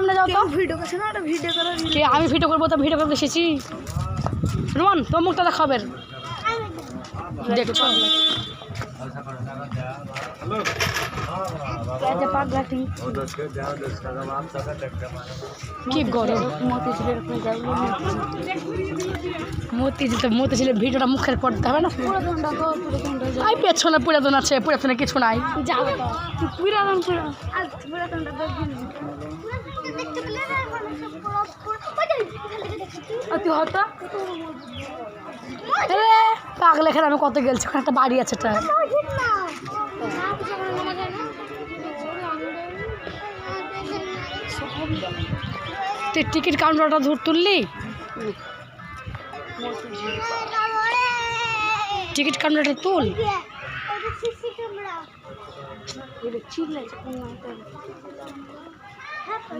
সামনে যাও তো। ভিডিও করছে না? ভিডিও করে কে আমি ভিডিও করব তো ভিডিও করতে এসেছি। রোমান তোর মুখটা দেখাবে দেখছ পাগলা। কি গরম। মতি মতি ছিল ভিডিওটা মুখের পড়তে হবে না? পুরাতন আই পেছনে আছে পুরাতনে কিছু নাই। পুরাতন তুই পাগল, এখানে আমি কত গেলছি? ওখানে একটা বাড়ি আছে একটা তুই টিকিট কাউন্টারটা ধর তুললি? টিকিট কাউন্টারটা তুল।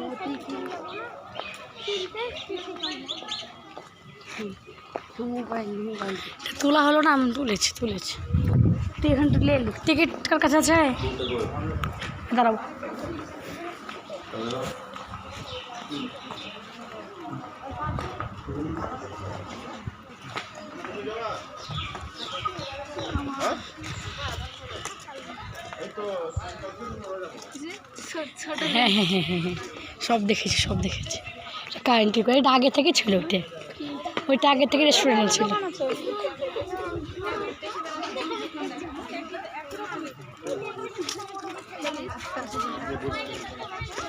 মোবাইল তোলা হলো না আমি তুলেছি তুলেছি। তুই এখান থেকে এলি। টিকিট কার কাছে আছে? দাঁড়াও। হ্যাঁ হ্যাঁ হ্যাঁ হ্যাঁ হ্যাঁ। সব দেখেছি সব দেখেছি। কারেন্টের করে এটা আগে থেকে ছিল ওটা ওইটা আগে থেকে রেস্টুরেন্ট ছিল।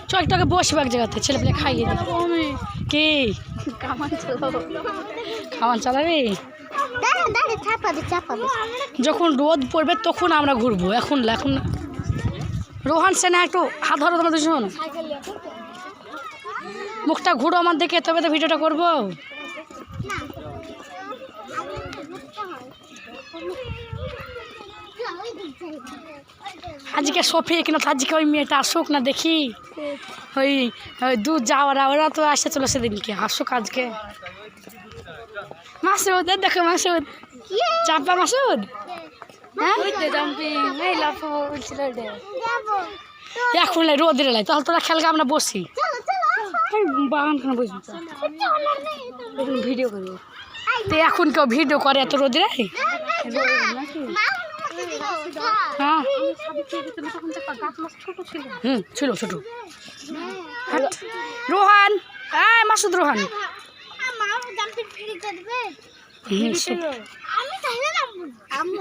চ একটু আগে বসবো এক জায়গাতে ছেলে পেলে খাইয়ে কমে কি? কামান চালাবো? খাওয়ান চালাবি যখন রোদ পড়বে তখন আমরা ঘুরবো। এখন এখন। রোহান সেনা একটু হাত ধরো তোমার দুজন। মুখটা ঘুরো আমার দিকে তবে তো ভিডিওটা করব। আজকে সফি কিনা আজকে ওই মেয়েটা আসুক না দেখি। ওই ওই দুধ যাওয়ারা ওরা তো আসতে চলো সেদিনকে আসুক আজকে। মাসুদ দেখো মাসুদ। চাপা মাসুদ? হ্যাঁ? এখন রোদ লাই তাহলে তোরা খেলকে আমরা বসি। এই বাগান খানে বসবি এখন ভিডিও করব। তো এখন কেউ ভিডিও করে এত রোদ রে? হ্যাঁ। হুম ছিল ছোট। রোহান হ্যাঁ মাসুদ রোহান। আমি